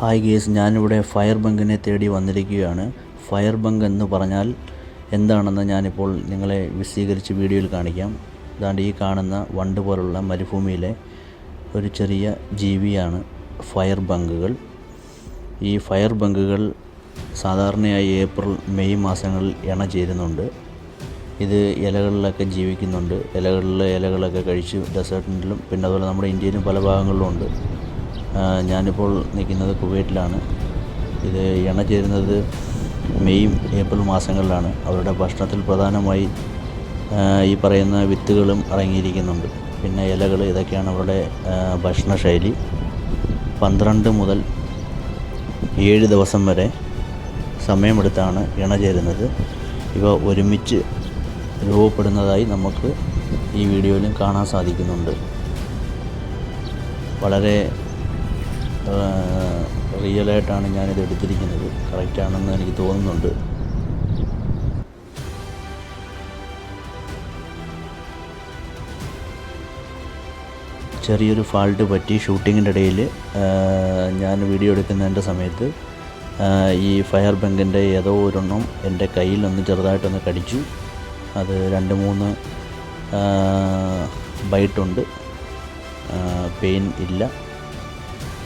Hi guys ഞാനിവിടെ fire ബങ്കിനെ തേടി വന്നിരിക്കുകയാണ്. ഫയർ ബങ്ക് എന്ന് പറഞ്ഞാൽ എന്താണെന്ന് ഞാനിപ്പോൾ നിങ്ങളെ വിശദീകരിച്ച് വീഡിയോയിൽ കാണിക്കാം. അതാണ്ട് ഈ കാണുന്ന വണ്ട് പോലുള്ള മരുഭൂമിയിലെ ഒരു ചെറിയ ജീവിയാണ് ഫയർ ബങ്കുകൾ. ഈ ഫയർ ബങ്കുകൾ സാധാരണയായി ഏപ്രിൽ മെയ് മാസങ്ങളിൽ ഇണ ചേരുന്നുണ്ട്. ഇത് ഇലകളിലൊക്കെ ജീവിക്കുന്നുണ്ട്. ഇലകളിലെ ഇലകളൊക്കെ കഴിച്ച് ഡെസേർട്ടിലും പിന്നെ അതുപോലെ നമ്മുടെ ഇന്ത്യയിലും പല ഭാഗങ്ങളിലും ഉണ്ട്. ഞാനിപ്പോൾ നിൽക്കുന്നത് കുവൈറ്റിലാണ്. ഇത് ഇണ ചേരുന്നത് മെയ് ഏപ്രിൽ മാസങ്ങളിലാണ്. അവരുടെ ഭക്ഷണത്തിൽ പ്രധാനമായി ഈ പറയുന്ന വിത്തുകളും അടങ്ങിയിരിക്കുന്നുണ്ട്. പിന്നെ ഇലകൾ ഇതൊക്കെയാണ് അവരുടെ ഭക്ഷണശൈലി. പന്ത്രണ്ട് മുതൽ ഏഴ് ദിവസം വരെ സമയമെടുത്താണ് ഇണ ചേരുന്നത്. ഇവ ഒരുമിച്ച് രൂപപ്പെടുന്നതായി നമുക്ക് ഈ വീഡിയോയിലും കാണാൻ സാധിക്കുന്നുണ്ട്. വളരെ റിയലായിട്ടാണ് ഞാനിത് എടുത്തിരിക്കുന്നത്. കറക്റ്റാണെന്ന് എനിക്ക് തോന്നുന്നുണ്ട്. ചെറിയൊരു ഫാൾട്ട് പറ്റി ഷൂട്ടിങ്ങിന്റെ ഇടയിൽ ഞാൻ വീഡിയോ എടുക്കുന്നതിന്റെ സമയത്ത് ഈ ഫയർ ബങ്കിന്റെ ഏതോ ഒരെണ്ണം എന്റെ കയ്യിലൊന്ന് ചെറുതായിട്ടൊന്ന് കടിച്ചു. അത് രണ്ട് മൂന്ന് ബൈട്ടുണ്ട് പെയിൻ ഇല്ല.